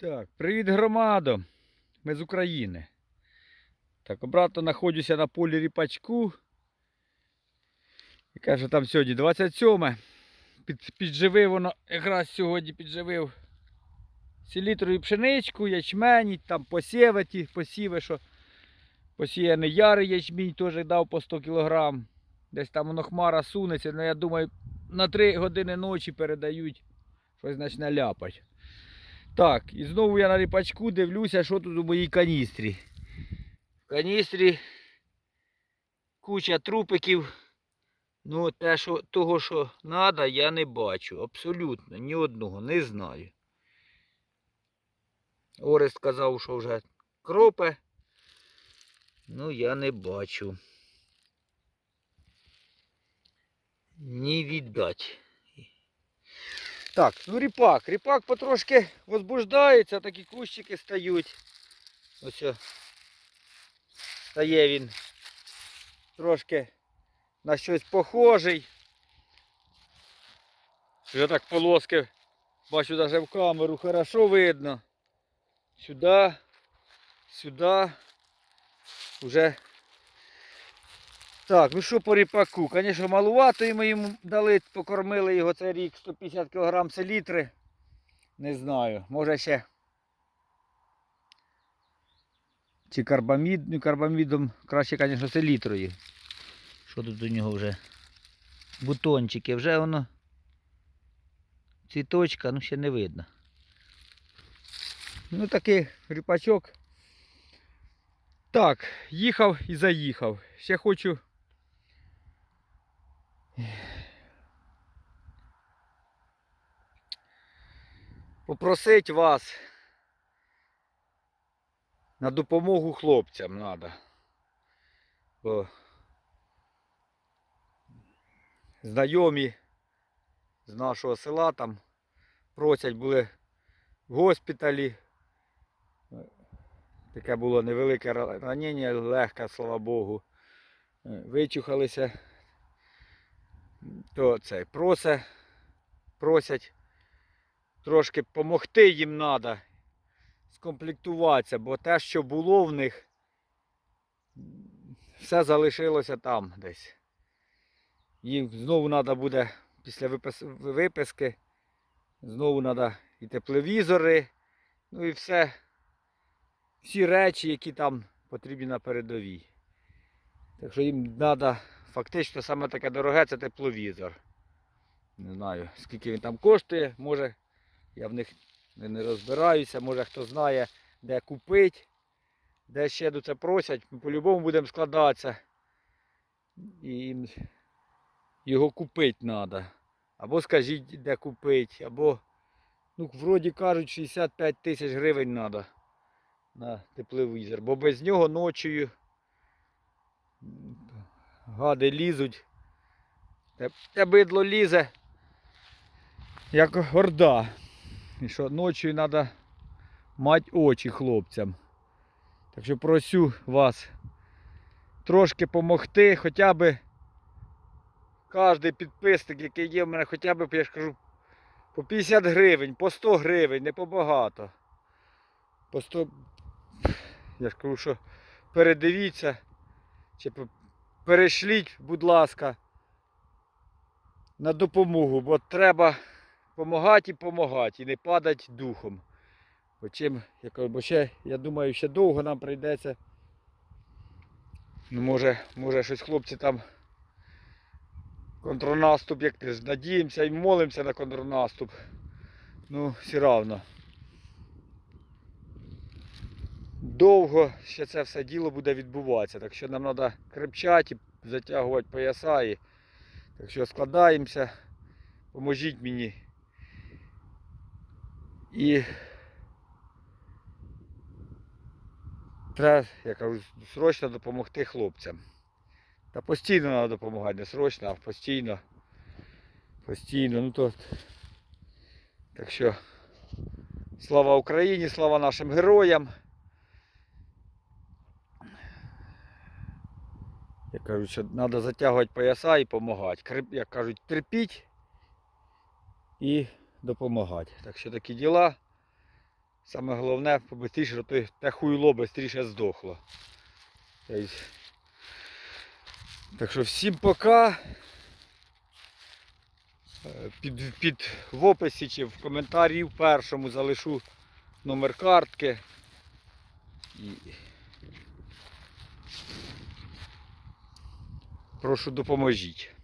Так, привіт громадо. Ми з України. Так, обратно знаходжуся на полі ріпачку. І каже, там сьогодні 27. Під, підживив воно, якраз сьогодні підживив селітрою пшеничку, ячмені, там посіви ті, посіви, що посіяний ярий ячмінь теж дав по 100 кг. Десь там воно хмара сунеться, ну я думаю, на 3 години ночі передають, щось почне ляпать. Так, і знову я на ріпачку дивлюся, що тут у моїй каністрі. В каністрі куча трупиків. Ну, те, що, того, що треба, я не бачу. Абсолютно, ні одного, не знаю. Орест казав, що вже кропе. Ну, я не бачу. Ні віддать. Так, ну ріпак. Ріпак потрошки возбуждається, такі кущики стають. Ось стає він трошки на щось похожий. Вже так полоски, бачу навіть в камеру, хорошо видно. Сюди, сюди. Уже. Так, ну що по ріпаку? Звісно, малувато йому йому дали, покормили його цей рік 150 кг селітри. Не знаю, може ще. Чи карбамід, ну карбамідом краще, звісно, селітрою. Що тут у нього вже? Бутончики, вже воно. Цвіточка, ну ще не видно. Ну такий ріпачок. Так, їхав і заїхав. Ще хочу. Попросить вас на допомогу хлопцям треба. Бо знайомі з нашого села там просять були в госпіталі. Таке було невелике ра- ранення, легке, слава Богу. Вичухалися. То це просе, просять трошки допомогти їм треба скомплектуватися, бо те, що було в них, все залишилося там десь. Їм знову треба буде після виписки, знову треба і тепловізори, ну і все всі речі, які там потрібні на передовій. Так що їм треба фактично саме таке дороге це тепловізор. Не знаю, скільки він там коштує, може я в них не розбираюся, може хто знає, де купити, де ще до це просять, ми по-любому будемо складатися. І його купити треба. Або скажіть, де купити, або, ну, вроді кажуть, 65 тисяч гривень треба на тепловізор, бо без нього ночою гади лізуть. Те, бидло лізе, як горда. І що ночою треба мати очі хлопцям. Так що просю вас трошки допомогти, хоча б кожен підписник, який є в мене, хоча б, я ж кажу, по 50 гривень, по 100 гривень, не побагато. По 100, я ж кажу, що передивіться, чи перешліть, будь ласка, на допомогу, бо треба допомагати і допомагати, і не падати духом. Бо чим, бо ще, я думаю, ще довго нам прийдеться. Ну, може, може щось хлопці там контрнаступ, як ти надіємося і молимося на контрнаступ. Ну, все равно. Довго ще це все діло буде відбуватися. Так що нам треба крепчати, затягувати пояса. І... Так що складаємося, поможіть мені. І треба, я кажу, срочно допомогти хлопцям. Та постійно треба допомагати, не срочно, а постійно. Постійно. Ну то. Так що слава Україні, слава нашим героям. Як кажуть, що треба затягувати пояса і допомагати. Як кажуть, терпіть і допомагати. Так що такі діла. Саме головне, побистріше, щоб те- те хуйло швидше здохло. Так що всім пока. Е, Під, під в описі чи в коментарі в першому залишу номер картки. І... Прошу допоможіть.